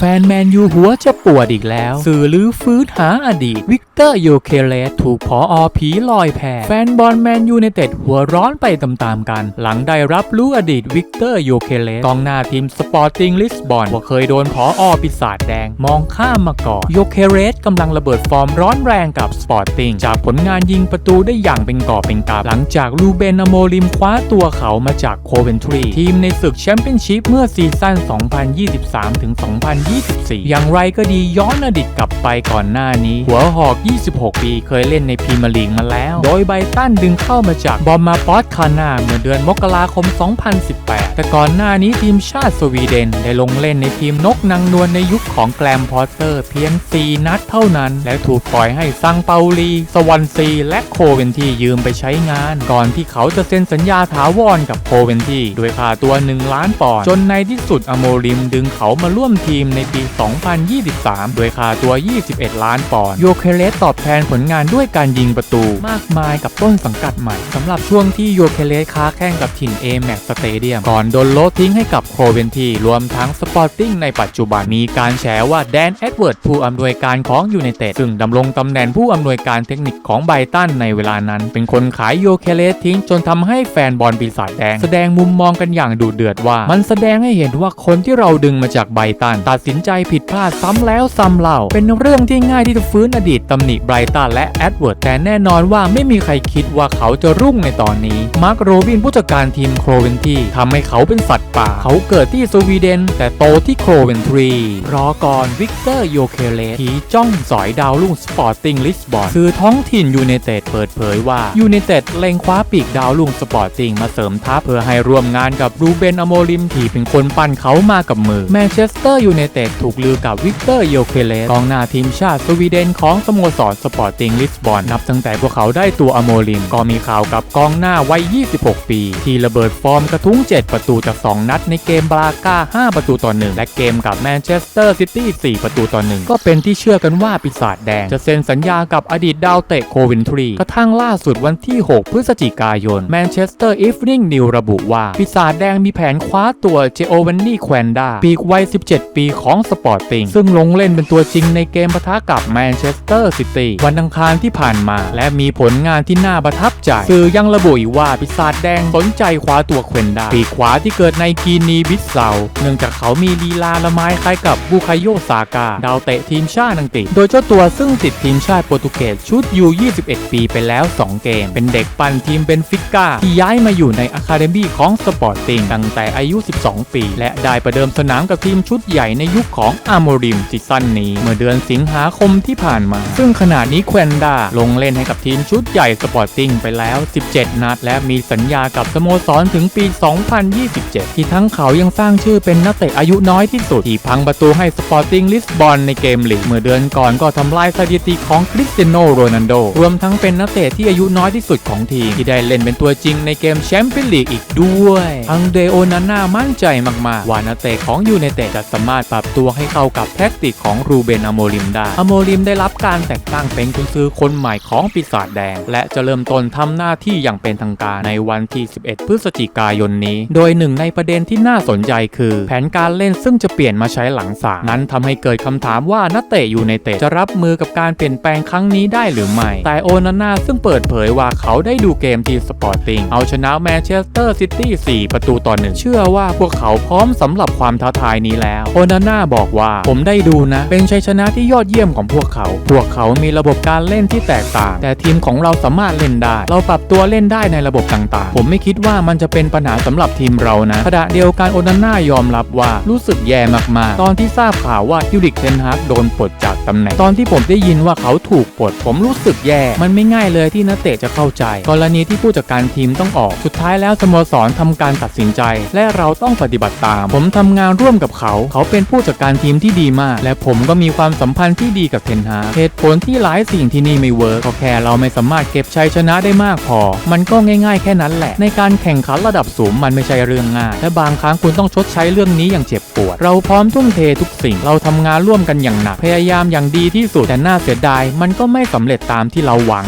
แฟนแมนยูหัวจะปวดอีกแล้ว สื่อลื้อฟื้นหาอดีต วิกเตอร์โยเคเลสถูกพออผีลอยแพแฟนบอลแมนยูในเต็ดหัวร้อนไปตามๆกัน หลังได้รับรู้อดีตวิกเตอร์โยเคเลสกองหน้าทีมสปอร์ติ้งลิสบอนว่าเคยโดนพออปิศาจแดง มองข้ามมาก่อนโยเคเลสกำลังระเบิดฟอร์มร้อนแรงกับสปอร์ติ้งจากผลงานยิงประตูได้อย่างเป็นก่อเป็นกาบหลังจากลูเบนอโมลิมคว้าตัวเขามาจากโคเวนทรีทีมในศึกแชมเปี้ยนชิพเมื่อซีซั่น 2023-2024 24 อย่างไรก็ดีย้อนอดีตกลับไปก่อนหน้านี้ หัวหอก 26 ปีเคยเล่นในพรีเมียร์ลีกมาแล้ว โดยใบตั้นดึงเข้ามาจากบอมมาปอสคานาเมื่อเดือนมกราคม 2018 แต่ก่อนหน้านี้ทีมชาติสวีเดน ได้ลงเล่นในทีมนกนางนวลในยุคของแกลมพอสเตอร์เพียง 4 นัดเท่านั้น และถูกปล่อยให้ซังเปาลี สวอนซี และโคเวนที่ยืมไปใช้งาน ก่อนที่เขาจะเซ็นสัญญาถาวรกับโคเวนที่ด้วยค่าตัว 1 ล้านปอนด์จนในที่สุดอโมริมดึงเขามาร่วมทีมในปี 2023 โดยค่าตัว 21 ล้านปอนด์ โยเคเลสตอบแทนผลงานด้วยการยิงประตูมากมายกับต้นสังกัดใหม่สำหรับช่วงที่โยเคเลสค้าแข่งกับถิ่น a m a x Stadium ก่อนโดนโลดทิ้งให้กับโคเวนทีรวมทั้งสปอร์ติ้งในปัจจุบันมีการแฉว่าแดนเอ็ดเวิร์ดผู้อำนวยการของยูไนเต็ดซึ่งดำรงตำแหน่งผู้อำนวยการเทคนิคของไบตันในเวลานั้น เป็นคนขายโยเคเลสทิ้งจนทำให้แฟนบอลปีศาจแดง แสดงมุมมองกันอย่างดุเดือดว่า มันแสดงให้เห็นว่าคนที่เราดึงมาจากไบตันตัดสินใจผิดพลาดซ้ำแล้วซ้ำเล่า เป็นเรื่องที่ง่ายที่จะฟื้นอดีตตำหนิไบรตันและแอดเวิร์ดแต่แน่นอนว่าไม่มีใครคิดว่าเขาจะรุ่งในตอนนี้มาร์กโรบินผู้จัดการทีมโครเวนทีทำให้เขาเป็นสัตว์ป่า เขาเกิดที่สวีเดน แต่โตที่โครเวนทรีรอก่อนวิกเตอร์โยเคเลสผีจ้องสอยดาวรุ่งสปอร์ติ้งลิสบอนคือท้องถิ่นยูไนเต็ดเปิดเผยว่ายูไนเต็ดเล็งคว้าปีกดาวรุ่งสปอร์ติ้งมาเสริมทัพเพื่อให้ร่วมงานกับรูเบนอโมริมที่เป็นคนปั้นเขามากับมือแมนเชสเตอร์ยูไนเต็ดถูกลือกับวิกเตอร์โยเคเลสกองหน้าทีมชาติสวีเดนของสโมสรสปอร์ติงลิสบอนนับตั้งแต่พวกเขาได้ตัวอโมริมก็มีข่าวกับกองหน้าวัย 26 ปี ที่ระเบิดฟอร์มกระทุ้ง 7 ประตูจาก 2 นัดในเกมบราก้า 5 ประตูต่อ 1 และเกมกับแมนเชสเตอร์ซิตี้4ประตูต่อ 1 ก็เป็นที่เชื่อกันว่าปีศาจแดง จะเซ็นสัญญากับอดีตดาวเตะโควินทรีกระทั่งล่าสุดวันที่ 6 พฤศจิกายนแมนเชสเตอร์อีฟนิ่งนิวระบุว่าปีศาจแดงมีแผนคว้าตัวเจโอวันนี่แควนดาปีกวัย 17 ปีของสปอร์ติงซึ่งลงเล่นเป็นตัวจริงในเกมปะทะกับแมนเชสเตอร์ซิตี้วันอังคารที่ผ่านมา และมีผลงานที่น่าประทับใจสื่อยังระบุอีกว่าปีศาจแดงสนใจคว้าตัวแควนดาปีขวาที่เกิดในกีนีบิสเซาเนื่องจากเขามีลีลาละไม้คล้ายกับบูคายโยซากา ดาวเตะทีมชาติอังกฤษ โดยเจ้าตัวซึ่งติดทีมชาติโปรตุเกสชุดยู21 ปีไปแล้ว 2 เกม เป็นเด็กปั่นทีมเบนฟิก้าที่ย้ายมาอยู่ในอะคาเดมี่ของสปอร์ติงตั้งแต่อายุ 12 ปี และได้ประเดิมสนามกับทีมชุดใหญ่ในยุคของอาโมริมซีซั่นนี้ เมื่อเดือนสิงหาคมที่ผ่านมา ซึ่งขณะนี้แควนดาลงเล่นให้กับทีมชุดใหญ่สปอร์ติ้งไปแล้ว 17 นัด และมีสัญญากับสโมสรถึงปี 2027 ที่ทั้งเขายังสร้างชื่อเป็นนักเตะอายุน้อยที่สุด ที่พังประตูให้สปอร์ติ้งลิสบอนในเกมลีกเมื่อเดือนก่อนก็ทำลายสถิติของคริสเตียโนโรนัลโดรวมทั้งเป็นนักเตะที่อายุน้อยที่สุดของทีม ที่ได้เล่นเป็นตัวจริงในเกมแชมเปี้ยนลีกอีกด้วย อังเดโอนาน่ามั่นใจมากๆ ว่านักเตะของยูไนเต็ดจะสามารถปรับตัวให้เข้ากับแท็กติกของรูเบนอโมริมได้อโมริมได้รับการแต่งตั้งเป็นกุนซือคนใหม่ของปีศาจแดง และจะเริ่มต้นทำหน้าที่อย่างเป็นทางการในวันที่ 11 พฤศจิกายนนี้ โดยหนึ่งในประเด็นที่น่าสนใจคือ แผนการเล่นซึ่งจะเปลี่ยนมาใช้หลังสามนั้นทำให้เกิดคำถามว่านักเตะยูไนเต็ดจะรับมือกับการเปลี่ยนแปลงครั้งนี้ได้หรือไม่ แต่โอนาน่าซึ่งเปิดเผยว่าเขาได้ดูเกมทีมสปอร์ติงเอาชนะแมนเชสเตอร์ซิตี้4ประตูต่อหนึ่งเชื่อว่าพวกเขาพร้อมสำหรับความท้าทายนี้แล้วโอนาน่าบอกว่า ผมได้ดูนะ เป็นชัยชนะที่ยอดเยี่ยมของพวกเขา พวกเขามีระบบการเล่นที่แตกต่าง แต่ทีมของเราสามารถเล่นได้ เราปรับตัวเล่นได้ในระบบต่างๆ ผมไม่คิดว่ามันจะเป็นปัญหาสำหรับทีมเรานะขณะเดียวกันโอนาน่ายอมรับว่ารู้สึกแย่มากๆ ตอนที่ทราบข่าวว่าฮิริกเทนฮากโดนปลดจากตำแหน่ง ตอนที่ผมได้ยินว่าเขาถูกปลด ผมรู้สึกแย่ มันไม่ง่ายเลยที่นักเตะจะเข้าใจ กรณีที่ผู้จัดการทีมต้องออก สุดท้ายแล้วสโมสรทำการตัดสินใจ และเราต้องปฏิบัติตาม ผมทำงานร่วมกับเขา เขาเป็นผู้จัดการทีมที่ดีมาก และผมก็มีความสัมพันธ์ที่ดีกับเทนฮาเหตุผลที่หลายสิ่งที่นี่ไม่เวิร์กก็แค่เราไม่สามารถเก็บชัยชนะได้มากพอ มันก็ง่าย ๆ แค่นั้นแหละ ในการแข่งขันระดับสูงมันไม่ใช่เรื่องง่ายและบางครั้งคุณต้องชดใช้เรื่องนี้อย่างเจ็บปวด เราพร้อมทุ่มเททุกสิ่งเราทำงานร่วมกันอย่างหนักพยายามอย่างดีที่สุดแต่น่าเสียดาย มันก็ไม่สำเร็จตามที่เราหวัง